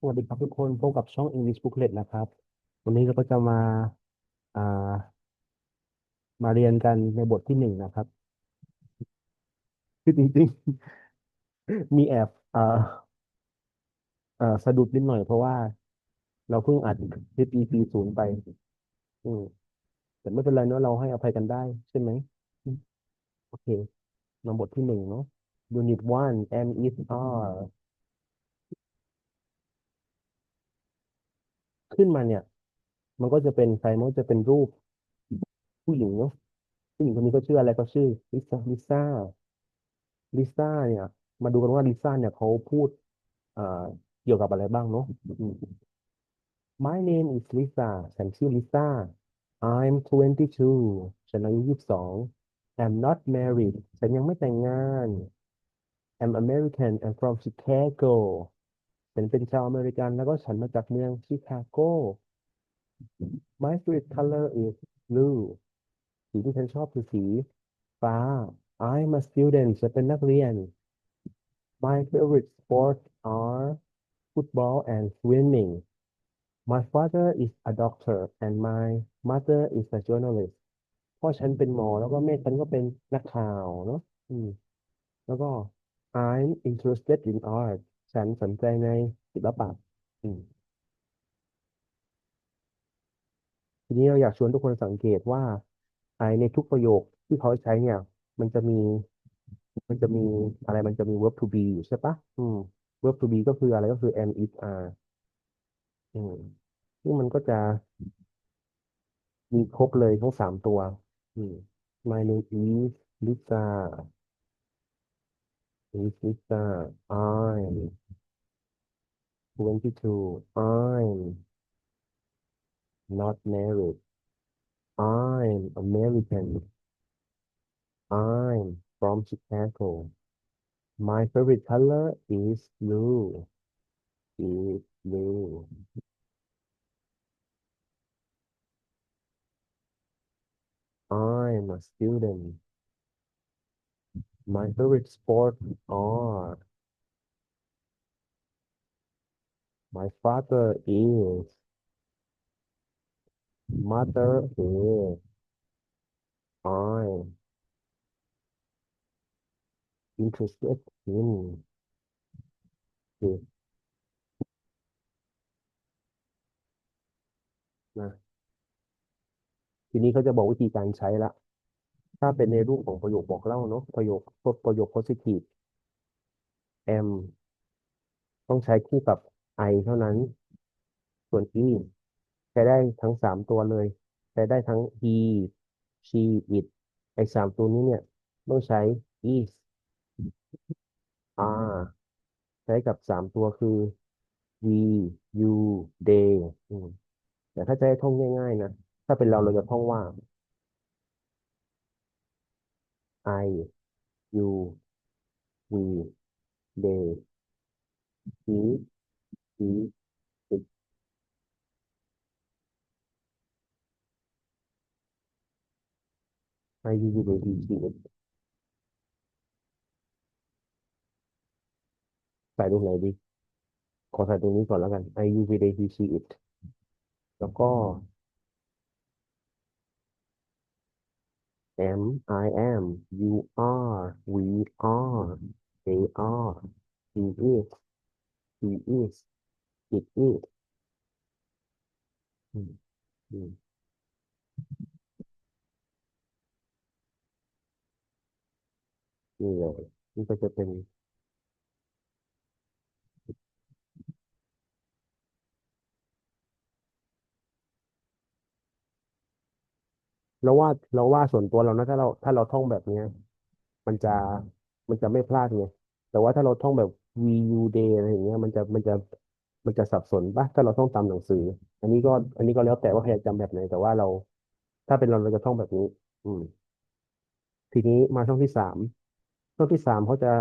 สวัสดีครับทุกคนพบกับช่อง English Booklet นะครับ วันนี้เราก็จะมาอ่ามาเรียนกันในบทที่หนึ่งนะครับ คือจริงๆ มีแอบอ่อเอ่อสะดุดนิดหน่อยเพราะว่า เราเพิ่งอัดคลิป EP ศูนย์ไป อืมแต่ไม่เป็นไรเนอะเราให้อภัยกันได้ใช่ไหมโอเคมาบทที่หนึ่งเนาะ Unit one M is R ขึ้นมาเนี่ย มันก็จะเป็นใครมันก็จะเป็นรูปผู้หญิงเนาะผู้หญิงคนนี้ก็ชื่ออะไรก็ชื่อลิซ่าลิซ่าลิซ่าเนี่ย มาดูกันว่าลิซ่าเนี่ยเขาพูดอ่าเกี่ยวกับอะไรบ้างเนาะ My name is Lisa ฉันชื่อลิซ่า I'm 22 ฉันอายุ22 I'm not married ฉันยังไม่แต่งงาน I'm American I'm from Chicago ฉันเป็นชาวอเมริกันแล้วก็ฉันมาจากเมืองชิคาโก My favorite color is blue สีที่ฉันชอบคือสีฟ้า I'm a student ฉันเป็นนักเรียน My favorite sports are football and swimming My father is a doctor and my mother is a journalist พ่อฉันเป็นหมอแล้วก็แม่ฉันก็เป็นนักข่าวเนาะอืมแล้วก็ I'm interested in art ฉันสนใจในศิลปะอืม ทีนี้เราอยากชวนทุกคนสังเกตว่าไอในทุกประโยคที่เขาใช้เนี่ย มันจะมี มันจะมีอะไรมันจะมี verb to be อยู่ใช่ปะอืม verb to be ก็คืออะไรก็คือ am is are อืมซึ่งมันก็จะมีครบเลยทั้งสามตัว อืม My name is Lisa is Lisa I'm 22 I'm not married. I'm American. I'm from Chicago. My favorite color is blue. Is blue. I'm a student. My favorite sport are My father is Mother is I interested in โอเคนะทีนี้เขาจะบอกวิธีการใช้ละ ถ้าเป็นในรูปของประโยคบอกเล่าเนาะประโยคประโยค positive am ต้องใช้คู่กับ I เท่านั้น ส่วน is ใช้ได้ทั้งสามตัวเลย ใช้ได้ทั้ง he she it ไอสามตัวนี้เนี่ยต้องใช้ is are ใช้กับสามตัวคือ we you they แต่ถ้าจะให้ท่องง่าย ๆ นะ ถ้าเป็นเราเราจะท่องว่า I you we they he she it ไ you we they he she it ใส่ตรงไหนดี ขอใส่ตรงนี้ก่อนแล้วกัน I you we they he she it แล้วก็ am I am you are we are they are he is he is it is อืมอืมนี่เลยนี่ก็จะเป็นเราว่าเราว่าส่วนตัวเรานะถ้าเราถ้าเราท่องแบบเนี้ย มันจะมันจะไม่พลาดไงแต่ว่าถ้าเราท่องแบบ we you they อะไรอย่างเงี้ย มันจะมันจะ มันจะสับสนปะถ้าเราท่องตามหนังสือ อันนี้ก็อันนี้ก็แล้วแต่ว่าใครจะจำแบบไหน แต่ว่าเรา ถ้าเป็นเราเราจะท่องแบบนี้ อืม ทีนี้มาช่องที่สามช่องที่สามเขาจะ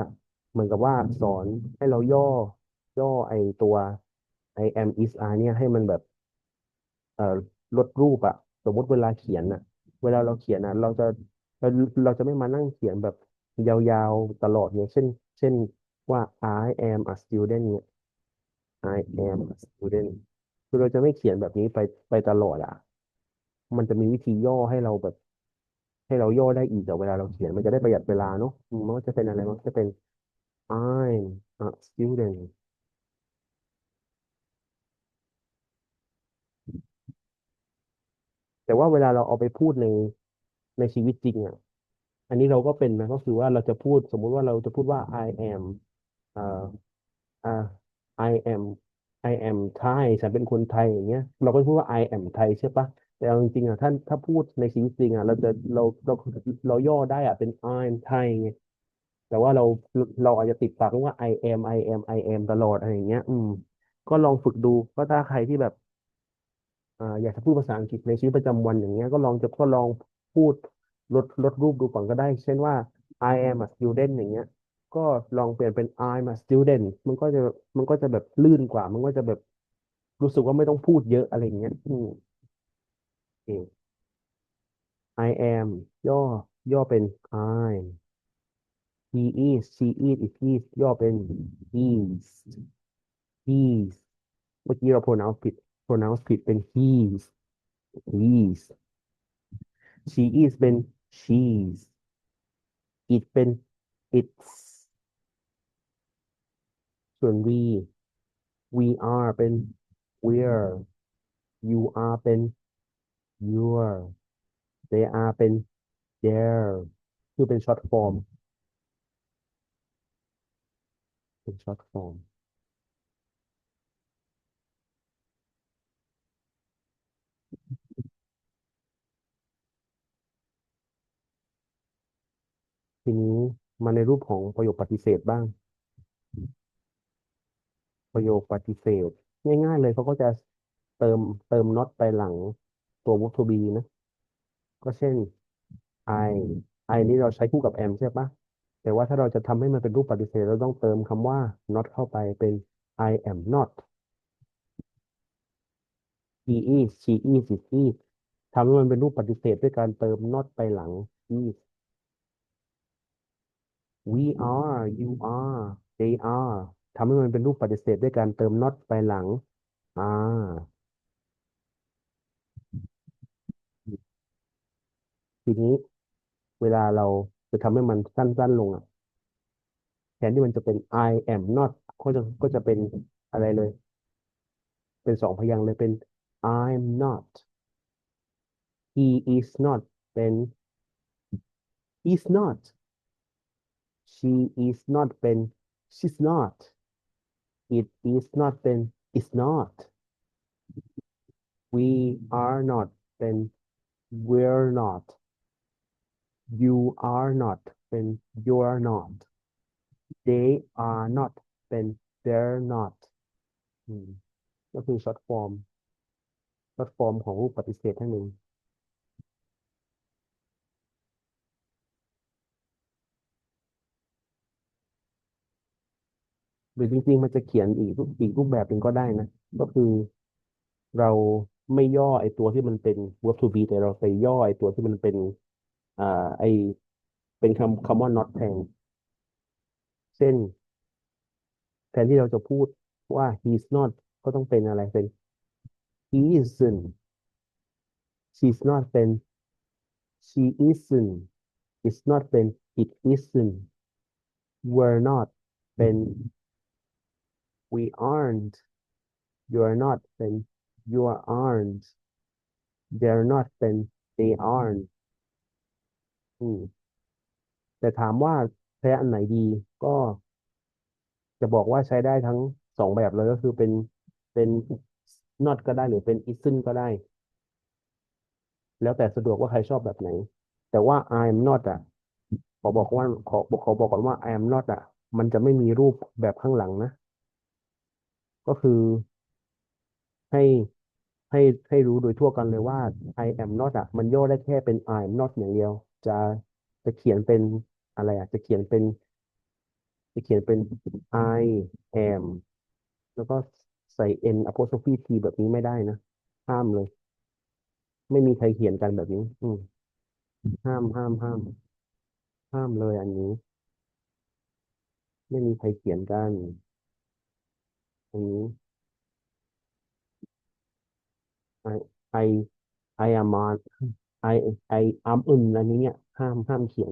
เหมือนกับว่าสอนให้เราย่อย่อไอตัวไอ am is are เนี่ยให้มันแบบ เอ่อลดรูปอะสมมติเวลาเขียนอะเวลาเราเขียนอะเราจะเราเราจะไม่มานั่งเขียนแบบยาวๆตลอดเนี่ยเช่น เช่นว่า I am a student เนี่ย I am a student คือเราจะไม่เขียนแบบนี้ไปไปตลอดอะ มันจะมีวิธีย่อให้เราแบบ ให้เราย่อได้อีกแต่เวลาเราเขียนมันจะได้ประหยัดเวลาเนาะมันก็จะเป็นอะไรมันก็จะเป็น I'm a student แต่ว่าเวลาเราเอาไปพูดในในชีวิตจริงอะ อันนี้เราก็เป็นนะก็คือว่าเราจะพูดสมมุติว่าเราจะพูดว่า I am เอ่ออ่า I am I am Thai ฉันเป็นคนไทยอย่างเงี้ย เราก็พูดว่า I am Thai ใช่ปะแต่เอาจริงๆอะท่านถ้าพูดในชีวิตจริงอะเราจะเราเราเราย่อได้อะเป็น I am Thai ไงแต่ว่าเราเราอาจจะติดปากว่า I am I am I am ตลอดอะไรอย่างเงี้ย อืม ก็ลองฝึกดูก็ถ้าใครที่แบบอ่าอยากจะพูดภาษาอังกฤษในชีวิตประจำวันอย่างเงี้ย ก็ลองจะก็ลองพูดลดลดรูปดูก่อนก็ได้ เช่นว่า I am a student อย่างเงี้ย ก็ลองเปลี่ยนเป็น I'm a student มันก็จะมันก็จะแบบลื่นกว่า มันก็จะแบบรู้สึกว่าไม่ต้องพูดเยอะอะไรเงี้ยอืมโอเค I am ย่อย่อเป็น I he is she is it is ย่อเป็น is he's เมื่อกี้เรา pronounce ผิด pronounce ผิดเป็น he's he's she is เป็น she's it เป็น its ส่วน we we are เป็น we're you are เป็น your they are เป็น their คือเป็น short form เป็น short form ทีนี้มาในรูปของประโยคปฏิเสธบ้าง ประโยคปฏิเสธ ง่ายๆเลยเขาก็จะเติมเติม not ไปหลังตัว verb to be นะ ก็เช่น I I นี่เราใช้คู่กับ am ใช่ปะแต่ว่าถ้าเราจะทำให้มันเป็นรูปปฏิเสธ เราต้องเติมคำว่า not เข้าไปเป็น I am not he is she is it is ทำให้มันเป็นรูปปฏิเสธด้วยการเติม not ไปหลัง is we are you are they are ทำให้มันเป็นรูปปฏิเสธด้วยการเติม not ไปหลัง are ทีนี้เวลาเราจะทำให้มันสั้น ๆ ลงอะ แทนที่มันจะเป็น I am not ก็จะก็จะเป็นอะไรเลย เป็นสองพยางค์เลยเป็น I'm not he is not เป็น is not she is not เป็น she's not it is not เป็น is not we are not เป็น we're not you are not เป็น you're not they are not เป็น they're not อืมก็คือ short form short form ของรูปปฏิเสธทั้งหนึ่ง รือจริง ๆ มันจะเขียนอีกรูปอีกรูปแบบหนึ่งก็ได้นะ ก็คือเราไม่ย่อไอตัวที่มันเป็น verb to be แต่เราไปย่อไอตัวที่มันเป็น อ่า ไอเป็นคำคำว่า not แทนเช่นแทนที่เราจะพูดว่า he's not ก็ต้องเป็นอะไรเป็น he isn't she's not เป็น she isn't it's not เป็น it isn't we're not เป็น we aren't you are not เป็น you are aren't they're not เป็น they aren't อืมแต่ถามว่าใช้อันไหนดีก็จะบอกว่าใช้ได้ทั้งสองแบบเลยก็คือเป็นเป็น not ก็ได้หรือเป็น isn't ก็ได้ แล้วแต่สะดวกว่าใครชอบแบบไหน แต่ว่า I'm not อะขอบอกว่าขอขอบอกก่อนว่า I'm not อะ มันจะไม่มีรูปแบบข้างหลังนะ ก็คือให้ให้ให้รู้โดยทั่วกันเลยว่า I am not อะมันย่อได้แค่เป็น I am not อย่างเดียว จะจะเขียนเป็นอะไรอะ จะเขียนเป็น จะเขียนเป็น I am แล้วก็ใส่ n apostrophe t แบบนี้ไม่ได้นะ ห้ามเลย ไม่มีใครเขียนกันแบบนี้ อืมห้ามห้ามห้าม ห้ามเลยอันนี้ ไม่มีใครเขียนกัน อันนี้ I I I am on I I am อึนอันนี้เนี่ย ห้ามห้ามเขียน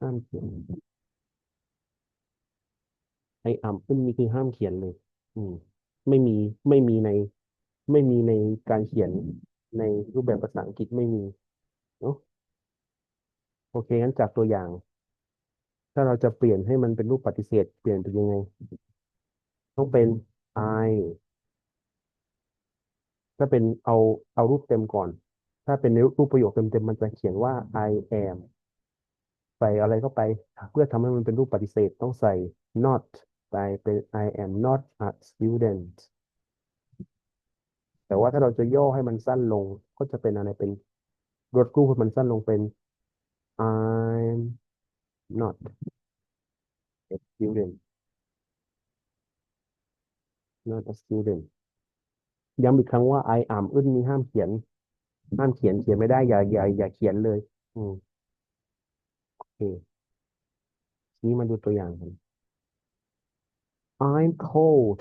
ห้ามเขียนไออ่ำอึ้นนี่คือห้ามเขียนเลย อืม ไม่มีไม่มีใน ไม่มีในการเขียนในรูปแบบภาษาอังกฤษไม่มีเนาะโอเคงั้นจากตัวอย่าง ถ้าเราจะเปลี่ยนให้มันเป็นรูปปฏิเสธ เปลี่ยนเป็นยังไง ต้องเป็น I ถ้าเป็นเอาเอารูปเต็มก่อน ถ้าเป็นรูปประโยคเต็มๆมันจะเขียนว่า I am ใส่อะไรเข้าไป เพื่อทำให้มันเป็นรูปปฏิเสธต้องใส่ not ไปเป็น I am not a student แต่ว่าถ้าเราจะย่อให้มันสั้นลงก็จะเป็นอะไรเป็นลดรูปให้มันสั้นลงเป็น I'm not a student not a student ย้ำอีกครั้งว่า I am อึ้นนี้ห้ามเขียน ห้ามเขียนเขียนไม่ได้อย่าอย่าอย่าเขียนเลย อืมโอเคทีนี้มาดูตัวอย่างกัน I'm cold